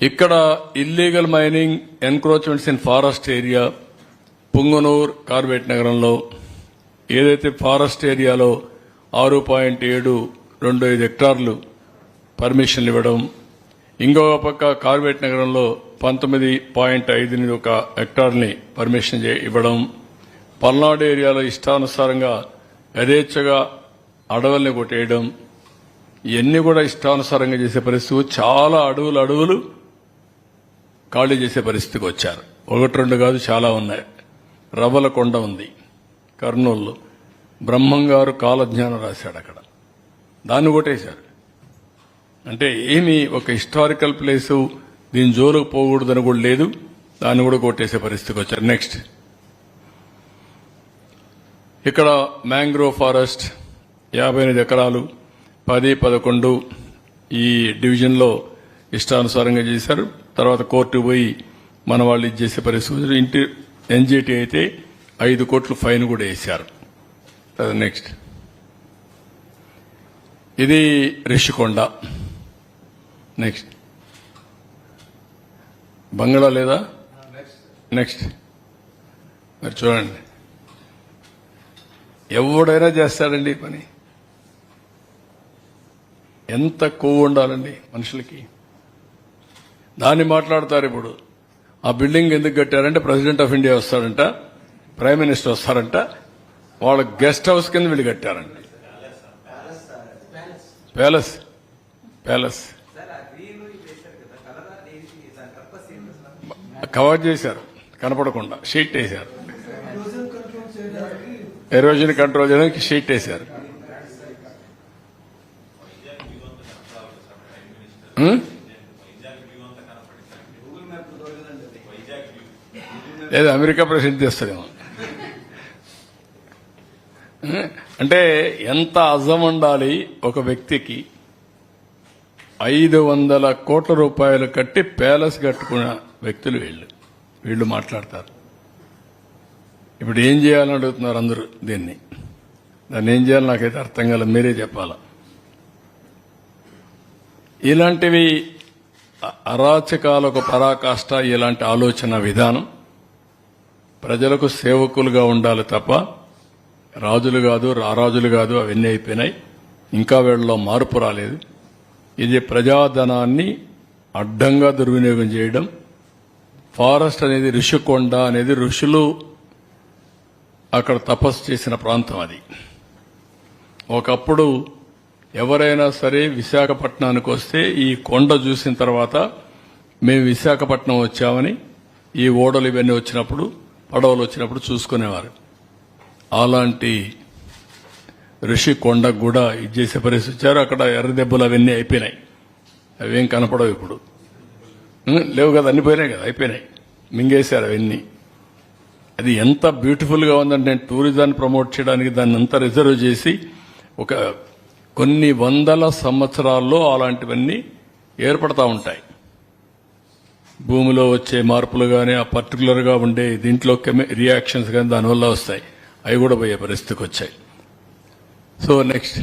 ఇక్కడ illegal mining encroachments in forest area Punganur కార్బేట్ నగరంలో ఏదైతే ఫారెస్ట్ ఏరియాలో ఆరు పాయింట్ ఏడు రెండు ఐదు హెక్టార్లు పర్మిషన్లు ఇవ్వడం ఇంకొక పక్క కార్బేట్ నగరంలో పంతొమ్మిది పాయింట్ ఐదు ఎనిమిది ఒక హెక్టార్ని పర్మిషన్ చే- ఇవ్వడం పల్నాడు ఏరియాలో ఇష్టానుసారంగా యథేచ్ఛగా అడవుల్ని కొట్టేయడం ఇవన్నీ కూడా ఇష్టానుసారంగా చేసే పరిస్థితి. చాలా అడవులు అడవులు ఖాళీ చేసే పరిస్థితికి వచ్చారు. ఒకటి రెండు కాదు చాలా ఉన్నాయి. రవ్వల కొండ ఉంది కర్నూలు బ్రహ్మంగారు కాలజ్ఞానం రాశాడు అక్కడ. దాన్ని కొట్టేశారు. అంటే ఏమి ఒక హిస్టారికల్ ప్లేసు దీని జోలుకు పోకూడదని కూడా లేదు. దాన్ని కూడా కొట్టేసే పరిస్థితికి వచ్చారు. నెక్స్ట్ ఇక్కడ మ్యాంగ్రోవ్ ఫారెస్ట్ యాభై ఎనిమిది ఎకరాలు పది పదకొండు ఈ డివిజన్లో ఇష్టానుసారంగా చేశారు. తర్వాత కోర్టు పోయి మన వాళ్ళు ఇది చేసే ఇంటి ఎన్జిటి అయితే ఐదు కోట్లు ఫైన్ కూడా వేశారు. నెక్స్ట్. ఇది రిషికొండ. నెక్స్ట్. బంగ్లా లేదా? నెక్స్ట్. మరి చూడండి. ఎవడైనా చేస్తాడండి పని. ఎంత కొవ్వు ఉండాలండి మనుషులకి? దాన్ని మాట్లాడతారు ఇప్పుడు. ఆ బిల్డింగ్ ఎందుకు కట్టారంటే ప్రెసిడెంట్ ఆఫ్ ఇండియా వస్తారంట ప్రైమ్ మినిస్టర్ వస్తారంట వాళ్ళ గెస్ట్ హౌస్ కింద వీళ్ళు కట్టారండి ప్యాలెస్. ప్యాలెస్. కవర్ చేశారు. కనపడకుండా. షీట్ వేశారు. ఎరోజన్ కంట్రోల్ చేయడానికి షీట్ వేశారు. లేదు అమెరికా ప్రెసిడెంట్ చేస్తారేమో. అంటే ఎంత అజం ఉండాలి ఒక వ్యక్తికి ఐదు వందల కోట్ల రూపాయలు కట్టి ప్యాలెస్ కట్టుకున్న వ్యక్తులు వీళ్ళు. వీళ్ళు మాట్లాడతారు. ఇప్పుడు ఏం చేయాలని అడుగుతున్నారు అందరూ దీన్ని? దాన్ని ఏం చేయాలి నాకైతే అర్థం కాల మీరే చెప్పాల? ఇలాంటివి అరాచకాలకు పరాకాష్ట ఇలాంటి ఆలోచన విధానం ప్రజలకు సేవకులుగా ఉండాలి తప్ప రాజులు కాదు రారాజులు కాదు అవన్నీ అయిపోయినాయి. ఇంకా వీళ్ళలో మార్పు రాలేదు. ఇది ప్రజాధనాన్ని అడ్డంగా దుర్వినియోగం చేయడం. ఫారెస్ట్ అనేది ఋషికొండ అనేది ఋషులు అక్కడ తపస్సు చేసిన ప్రాంతం అది. ఒకప్పుడు ఎవరైనా సరే విశాఖపట్నానికి వస్తే ఈ కొండ చూసిన తర్వాత మేము విశాఖపట్నం వచ్చామని ఈ ఓడలు ఇవన్నీ వచ్చినప్పుడు పడవలు వచ్చినప్పుడు చూసుకునేవారు. అలాంటి ఋషి కొండకు కూడా ఇది చేసే పరిస్థితి వచ్చారు. అక్కడ ఎర్ర దెబ్బలు అవన్నీ అయిపోయినాయి. అవేం కనపడవు ఇప్పుడు. లేవు కదా అన్ని పోయినాయి కదా అయిపోయినాయి. మింగేశారు అవన్నీ. అది ఎంత బ్యూటిఫుల్గా ఉందంటే నేను టూరిజాన్ని ప్రమోట్ చేయడానికి దాన్ని అంతా రిజర్వ్ చేసి ఒక కొన్ని వందల సంవత్సరాల్లో అలాంటివన్నీ ఏర్పడతా ఉంటాయి. భూమిలో వచ్చే మార్పులు కానీ ఆ పర్టికులర్గా ఉండే దీంట్లో రియాక్షన్స్ కానీ దానివల్ల వస్తాయి. అవి కూడా పోయే పరిస్థితికి వచ్చాయి. So next